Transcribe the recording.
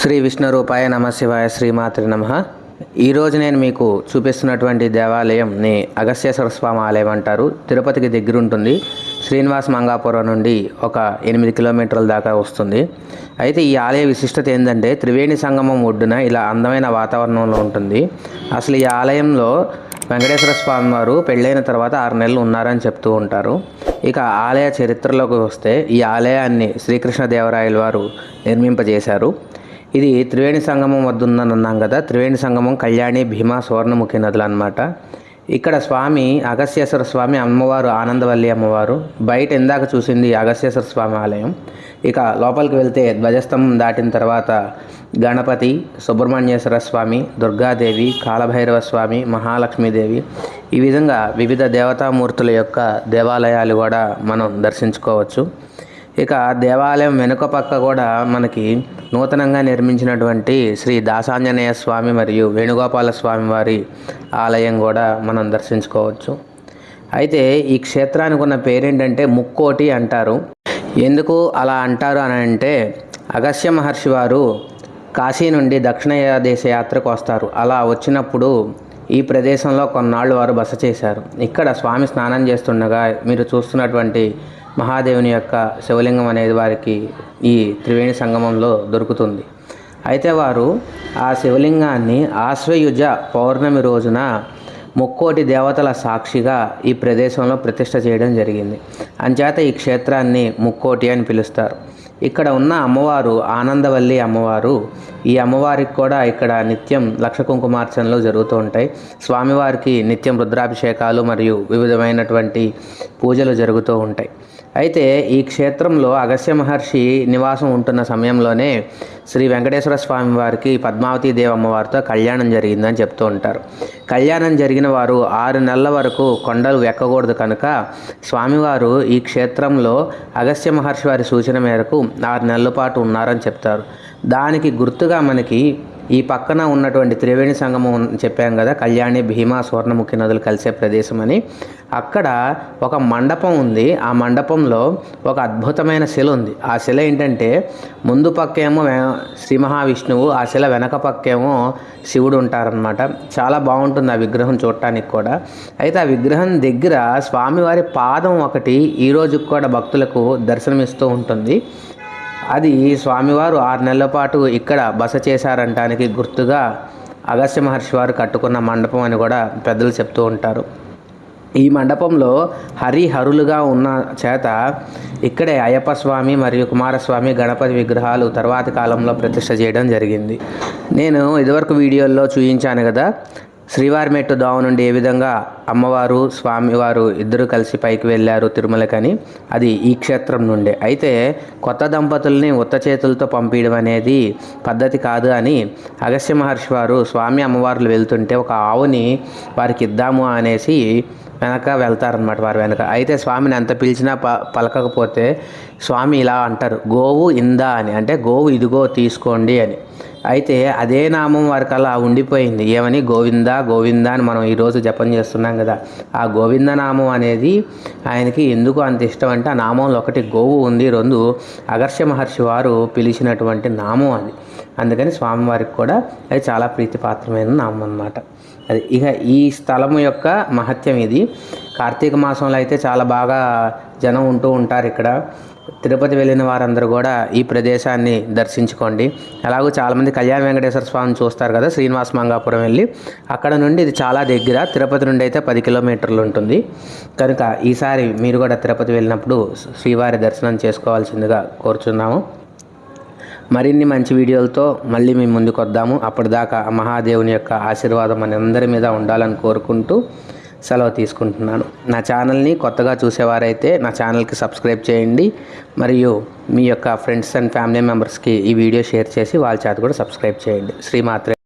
శ్రీ విష్ణు రూపాయ నమ శివాయ శ్రీమాత్రి నమ. ఈరోజు నేను మీకు చూపిస్తున్నటువంటి దేవాలయంని అగస్యేశ్వర స్వామి ఆలయం అంటారు. తిరుపతికి దగ్గరుంటుంది. శ్రీనివాస్ మంగాపురం నుండి ఒక ఎనిమిది కిలోమీటర్ల దాకా వస్తుంది. అయితే ఈ ఆలయ విశిష్టత ఏంటంటే త్రివేణి సంగమం ఒడ్డున ఇలా అందమైన వాతావరణంలో ఉంటుంది. అసలు ఈ ఆలయంలో వెంకటేశ్వర స్వామి వారు పెళ్ళైన తర్వాత ఆరు నెలలు ఉన్నారని చెప్తూ ఉంటారు. ఇక ఆలయ చరిత్రలోకి వస్తే ఈ ఆలయాన్ని శ్రీకృష్ణదేవరాయల వారు నిర్మింపజేశారు. ఇది త్రివేణి సంగమం వద్ద ఉందని అన్నాం కదా. త్రివేణి సంగమం కళ్యాణి భీమా సువర్ణముఖి నదులు అనమాట ఇక్కడ స్వామి అగస్యేశ్వర స్వామి అమ్మవారు ఆనందవల్లి అమ్మవారు బయట ఇందాక చూసింది అగస్యేశ్వర స్వామి ఆలయం. ఇక లోపలికి వెళ్తే ధ్వజస్తంభం దాటిన తర్వాత గణపతి సుబ్రహ్మణ్యేశ్వర స్వామి దుర్గాదేవి కాలభైరవ స్వామి మహాలక్ష్మీదేవి ఈ విధంగా వివిధ దేవతామూర్తుల యొక్క దేవాలయాలు కూడా మనం దర్శించుకోవచ్చు. ఇక దేవాలయం వెనుక పక్క కూడా మనకి నూతనంగా నిర్మించినటువంటి శ్రీ దాసాంజనేయ స్వామి మరియు వేణుగోపాల స్వామి వారి ఆలయం కూడా మనం దర్శించుకోవచ్చు. అయితే ఈ క్షేత్రానికి ఉన్న పేరేంటంటే ముక్కోటి అంటారు. ఎందుకు అలా అంటారు అని అంటే అగస్య మహర్షి వారు కాశీ నుండి దక్షిణ దేశ యాత్రకు వస్తారు. అలా వచ్చినప్పుడు ఈ ప్రదేశంలో కొన్నాళ్ళు వారు బస చేశారు. ఇక్కడ స్వామి స్నానం చేస్తుండగా మీరు చూస్తున్నటువంటి మహాదేవుని యొక్క శివలింగం అనేది వారికి ఈ త్రివేణి సంగమంలో దొరుకుతుంది. అయితే వారు ఆ శివలింగాన్ని ఆశ్వయుజ పౌర్ణమి రోజున ముక్కోటి దేవతల సాక్షిగా ఈ ప్రదేశంలో ప్రతిష్ట చేయడం జరిగింది. అంచేత ఈ క్షేత్రాన్ని ముక్కోటి అని పిలుస్తారు. ఇక్కడ ఉన్న అమ్మవారు ఆనందవల్లి అమ్మవారు. ఈ అమ్మవారికి కూడా ఇక్కడ నిత్యం లక్ష కుంకుమార్చనలు జరుగుతూ ఉంటాయి. స్వామివారికి నిత్యం రుద్రాభిషేకాలు మరియు వివిధమైనటువంటి పూజలు జరుగుతూ ఉంటాయి. అయితే ఈ క్షేత్రంలో అగస్య మహర్షి నివాసం ఉంటున్న సమయంలోనే శ్రీ వెంకటేశ్వర స్వామి వారికి పద్మావతి దేవి అమ్మవారితో కళ్యాణం జరిగిందని చెప్తూ ఉంటారు. కళ్యాణం జరిగిన వారు ఆరు నెలల వరకు కొండలు ఎక్కకూడదు కనుక స్వామివారు ఈ క్షేత్రంలో అగస్త్య మహర్షి వారి సూచన మేరకు ఆరు నెలల పాటు ఉన్నారని చెప్తారు. దానికి గుర్తుగా మనకి ఈ పక్కన ఉన్నటువంటి త్రివేణి సంగమం చెప్పాం కదా కళ్యాణి భీమా స్వర్ణముఖి నదులు కలిసే ప్రదేశం అని. అక్కడ ఒక మండపం ఉంది. ఆ మండపంలో ఒక అద్భుతమైన శిల ఉంది. ఆ శిల ఏంటంటే ముందు పక్కేమో శ్రీ మహావిష్ణువు ఆ శిల వెనక పక్కేమో శివుడు ఉంటారనమాట చాలా బాగుంటుంది ఆ విగ్రహం చూడటానికి కూడా. అయితే ఆ విగ్రహం దగ్గర స్వామివారి పాదం ఒకటి ఈ కూడా భక్తులకు దర్శనమిస్తూ ఉంటుంది. అది స్వామివారు ఆరు నెలల పాటు ఇక్కడ బస చేశారంటానికి గుర్తుగా అగస్త్య మహర్షి వారు కట్టుకున్న మండపం అని కూడా పెద్దలు చెప్తూ ఉంటారు. ఈ మండపంలో హరిహరులుగా ఉన్న చేత ఇక్కడే అయ్యప్ప స్వామి మరియు కుమారస్వామి గణపతి విగ్రహాలు తర్వాతి కాలంలో ప్రతిష్ట చేయడం జరిగింది. నేను ఇదివరకు వీడియోల్లో చూపించాను కదా శ్రీవారి మెట్టు దోవ నుండి ఏ విధంగా అమ్మవారు స్వామివారు ఇద్దరు కలిసి పైకి వెళ్ళారు తిరుమలకని అది ఈ క్షేత్రం నుండే. అయితే కొత్త దంపతుల్ని ఉత్త చేతులతో పంపించడం అనేది పద్ధతి కాదు అని అగస్త్య మహర్షి వారు స్వామి అమ్మవార్లు వెళ్తుంటే ఒక ఆవుని వారికి ఇద్దాము అనేసి వెనక వెళ్తారనమాట వారు వెనక. అయితే స్వామిని ఎంత పిలిచినా ప పలకకపోతే స్వామి ఇలా అంటారు గోవు ఇందా అని. అంటే గోవు ఇదిగో తీసుకోండి అని. అయితే అదే నామం వారికి అలా ఉండిపోయింది. ఏమని? గోవింద గోవింద అని మనం ఈరోజు జపం చేస్తున్నాం కదా. ఆ గోవింద నామం అనేది ఆయనకి ఎందుకు అంత ఇష్టం అంటే ఆ నామంలో ఒకటి గోవు ఉంది రెండు అగర్ష మహర్షి వారు పిలిచినటువంటి నామం అది. అందుకని స్వామివారికి కూడా అది చాలా ప్రీతిపాత్రమైన నామం అన్నమాట. అది ఇక ఈ స్థలం యొక్క మహత్యం ఇది. కార్తీక మాసంలో అయితే చాలా బాగా జనం ఉంటూ ఉంటారు ఇక్కడ. తిరుపతి వెళ్ళిన వారందరూ కూడా ఈ ప్రదేశాన్ని దర్శించుకోండి. అలాగే చాలామంది కళ్యాణ వెంకటేశ్వర స్వామిని చూస్తారు కదా శ్రీనివాస మంగాపురం వెళ్ళి. అక్కడ నుండి ఇది చాలా దగ్గర తిరుపతి నుండి అయితే పది కిలోమీటర్లు ఉంటుంది. కనుక ఈసారి మీరు కూడా తిరుపతి వెళ్ళినప్పుడు శ్రీవారి దర్శనం చేసుకోవాల్సిందిగా కోరుచున్నాము. మరిన్ని మంచి వీడియోలతో మళ్ళీ మేము ముందుకు వద్దాము. అప్పటిదాకా మహాదేవుని యొక్క ఆశీర్వాదం మన అందరి మీద ఉండాలని కోరుకుంటూ సెలవు తీసుకుంటున్నాను. నా ఛానల్ని కొత్తగా చూసేవారైతే నా ఛానల్కి సబ్స్క్రైబ్ చేయండి. మరియు మీ యొక్క ఫ్రెండ్స్ అండ్ ఫ్యామిలీ మెంబర్స్కి ఈ వీడియో షేర్ చేసి వాళ్ళ చేత కూడా సబ్స్క్రైబ్ చేయండి. శ్రీమాత్రే